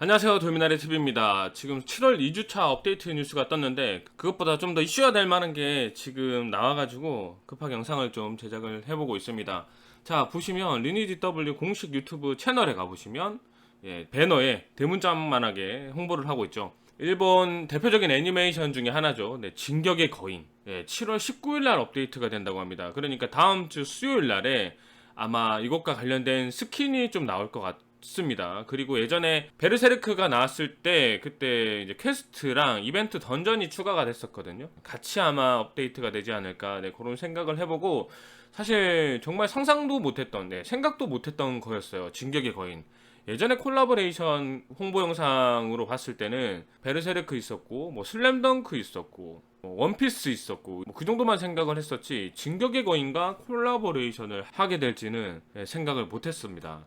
안녕하세요 돌미나리 TV입니다. 지금 7월 2주차 업데이트 뉴스가 떴는데 그것보다 좀 더 이슈가 될 만한 게 지금 나와가지고 급하게 영상을 좀 제작을 해보고 있습니다. 자 보시면 리니지 W 공식 유튜브 채널에 가보시면 예, 배너에 대문짝만하게 홍보를 하고 있죠. 일본 대표적인 애니메이션 중에 하나죠. 네, 진격의 거인. 예, 7월 19일 날 업데이트가 된다고 합니다. 그러니까 다음 주 수요일 날에 아마 이것과 관련된 스킨이 좀 나올 것 같 습니다. 그리고 예전에 베르세르크가 나왔을 때 그때 이제 퀘스트랑 이벤트 던전이 추가가 됐었거든요. 같이 아마 업데이트가 되지 않을까 네, 그런 생각을 해보고 사실 정말 상상도 못했던, 네, 생각도 못했던 거였어요. 진격의 거인. 예전에 콜라보레이션 홍보 영상으로 봤을 때는 베르세르크 있었고 뭐 슬램덩크 있었고 뭐 원피스 있었고 뭐 그 정도만 생각을 했었지 진격의 거인과 콜라보레이션을 하게 될지는 예, 생각을 못했습니다.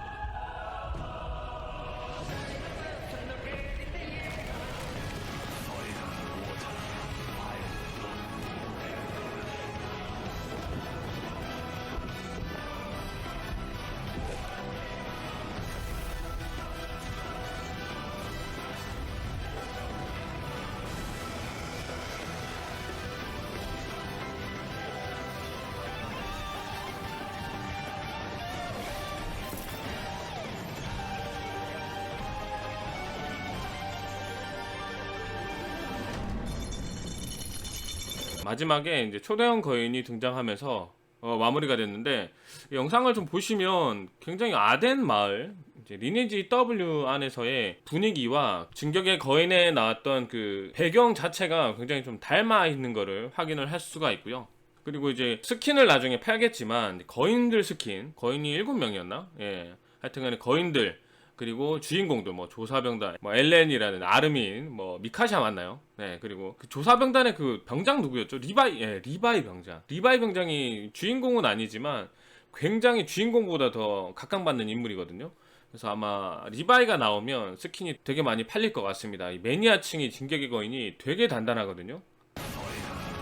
마지막에 이제 초대형 거인이 등장하면서 어, 마무리가 됐는데 이 영상을 좀 보시면 굉장히 아덴 마을 리니지 W 안에서의 분위기와 진격의 거인에 나왔던 그 배경 자체가 굉장히 좀 닮아 있는 거를 확인을 할 수가 있고요. 그리고 이제 스킨을 나중에 팔겠지만 거인들 스킨 거인이 7명이었나? 예. 하여튼간에 거인들 그리고 주인공들 뭐 조사병단 뭐 엘렌이라는 아르민 뭐 미카샤 맞나요? 네 그리고 그 조사병단의 그 병장 누구였죠? 리바이 예 리바이 병장 리바이 병장이 주인공은 아니지만 굉장히 주인공보다 더 각광받는 인물이거든요. 그래서 아마 리바이가 나오면 스킨이 되게 많이 팔릴 것 같습니다. 이 매니아층이 진격의 거인이 되게 단단하거든요.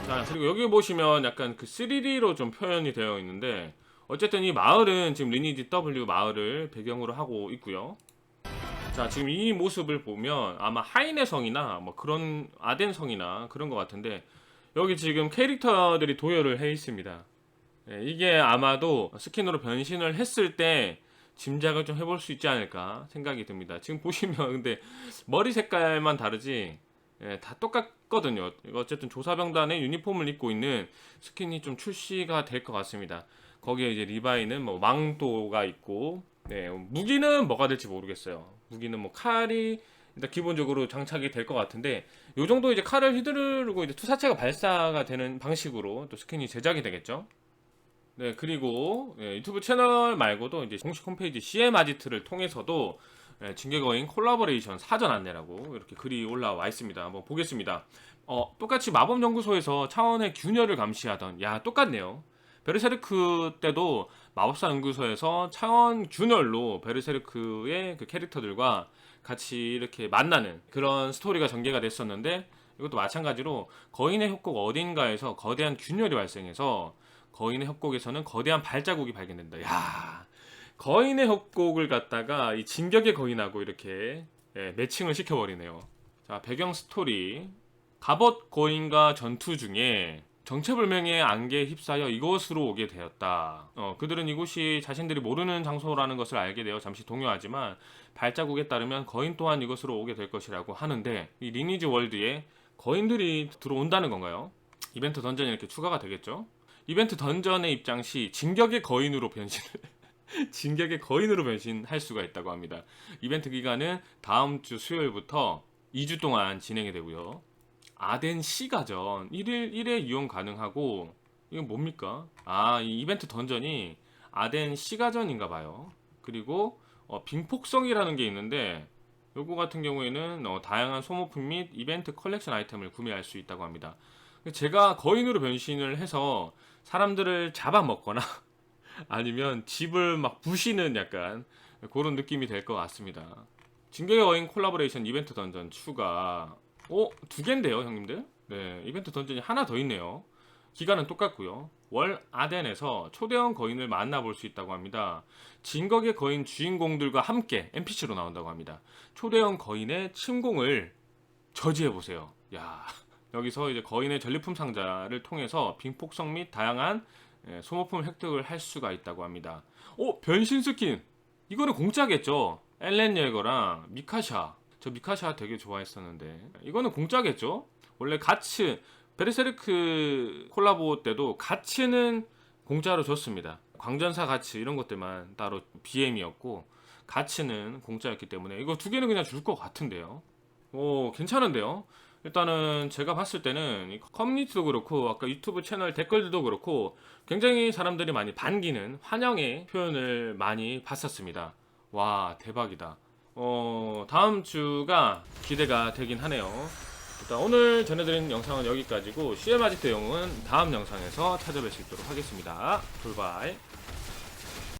자 그리고 여기 보시면 약간 그 3D로 좀 표현이 되어 있는데 어쨌든 이 마을은 지금 리니지 W 마을을 배경으로 하고 있고요. 자 지금 이 모습을 보면 아마 하인의 성이나 뭐 그런 아덴 성이나 그런 것 같은데 여기 지금 캐릭터들이 도열을 해 있습니다. 예, 이게 아마도 스킨으로 변신을 했을 때 짐작을 좀 해볼 수 있지 않을까 생각이 듭니다. 지금 보시면 근데 머리 색깔만 다르지 예, 다 똑같거든요. 어쨌든 조사병단의 유니폼을 입고 있는 스킨이 좀 출시가 될 것 같습니다. 거기에 이제 리바이는 뭐 망토가 있고, 네, 무기는 뭐가 될지 모르겠어요. 무기는 뭐 칼이 일단 기본적으로 장착이 될 것 같은데, 요 정도 이제 칼을 휘두르고 이제 투사체가 발사가 되는 방식으로 또 스킨이 제작이 되겠죠. 네, 그리고 예, 유튜브 채널 말고도 이제 공식 홈페이지 CM 아지트를 통해서도 예, 진격거인 콜라보레이션 사전 안내라고 이렇게 글이 올라와 있습니다. 한번 보겠습니다. 어, 똑같이 마법연구소에서 차원의 균열을 감시하던, 야, 똑같네요. 베르세르크 때도 마법사 연구소에서 차원 균열로 베르세르크의 그 캐릭터들과 같이 이렇게 만나는 그런 스토리가 전개가 됐었는데 이것도 마찬가지로 거인의 협곡 어딘가에서 거대한 균열이 발생해서 거인의 협곡에서는 거대한 발자국이 발견된다. 야, 거인의 협곡을 갖다가 이 진격의 거인하고 이렇게 예, 매칭을 시켜버리네요. 자, 배경 스토리. 갑옷 거인과 전투 중에 정체불명의 안개에 휩싸여 이곳으로 오게 되었다. 어, 그들은 이곳이 자신들이 모르는 장소라는 것을 알게 되어 잠시 동요하지만 발자국에 따르면 거인 또한 이곳으로 오게 될 것이라고 하는데 이 리니지 월드에 거인들이 들어온다는 건가요? 이벤트 던전이 이렇게 추가가 되겠죠? 이벤트 던전의 입장 시 진격의 거인으로 변신을 진격의 거인으로 변신할 수가 있다고 합니다. 이벤트 기간은 다음 주 수요일부터 2주 동안 진행이 되고요. 아덴 시가전 1일 1회 이용 가능하고 이건 뭡니까? 아, 이 이벤트 던전이 아덴 시가전인가 봐요. 그리고 어, 빙폭성이라는 게 있는데 요거 같은 경우에는 어, 다양한 소모품 및 이벤트 컬렉션 아이템을 구매할 수 있다고 합니다. 제가 거인으로 변신을 해서 사람들을 잡아먹거나 아니면 집을 막 부시는 약간 그런 느낌이 될 것 같습니다. 진격의 거인 콜라보레이션 이벤트 던전 추가. 어? 두 개인데요, 형님들? 네, 이벤트 던전이 하나 더 있네요. 기간은 똑같고요. 월 아덴에서 초대형 거인을 만나볼 수 있다고 합니다. 진격의 거인 주인공들과 함께 NPC로 나온다고 합니다. 초대형 거인의 침공을 저지해 보세요. 야, 여기서 이제 거인의 전리품 상자를 통해서 빙폭성 및 다양한 예, 소모품 획득을 할 수가 있다고 합니다. 오, 변신 스킨. 이거는 공짜겠죠. 엘렌 예거랑 미카샤. 저 미카샤 되게 좋아했었는데 이거는 공짜겠죠. 원래 가츠 베르세르크 콜라보 때도 가츠는 공짜로 줬습니다. 광전사 가츠 이런 것들만 따로 BM이었고 가츠는 공짜였기 때문에 이거 두 개는 그냥 줄 것 같은데요. 오 괜찮은데요. 일단은 제가 봤을 때는 이 커뮤니티도 그렇고 아까 유튜브 채널 댓글들도 그렇고 굉장히 사람들이 많이 반기는 환영의 표현을 많이 봤었습니다. 와 대박이다. 어 다음 주가 기대가 되긴 하네요. 일단 오늘 전해드린 영상은 여기까지고 CM 아직 대용은 다음 영상에서 있도록 하겠습니다. 돌바이.